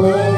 Oh.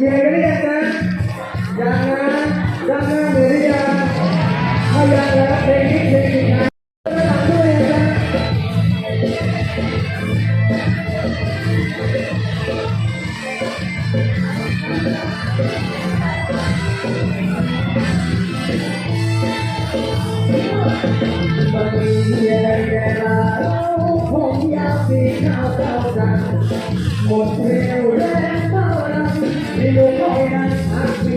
เหนื่อยหรือยังนะยังนะยังนะเหนื่อยหรือยังถ้ายังแะเพลง ผมอยากสีขาวเจ้าจันหมดเรี่ยวแรงเท่านั้นที่ดูไม่ได้อาจมี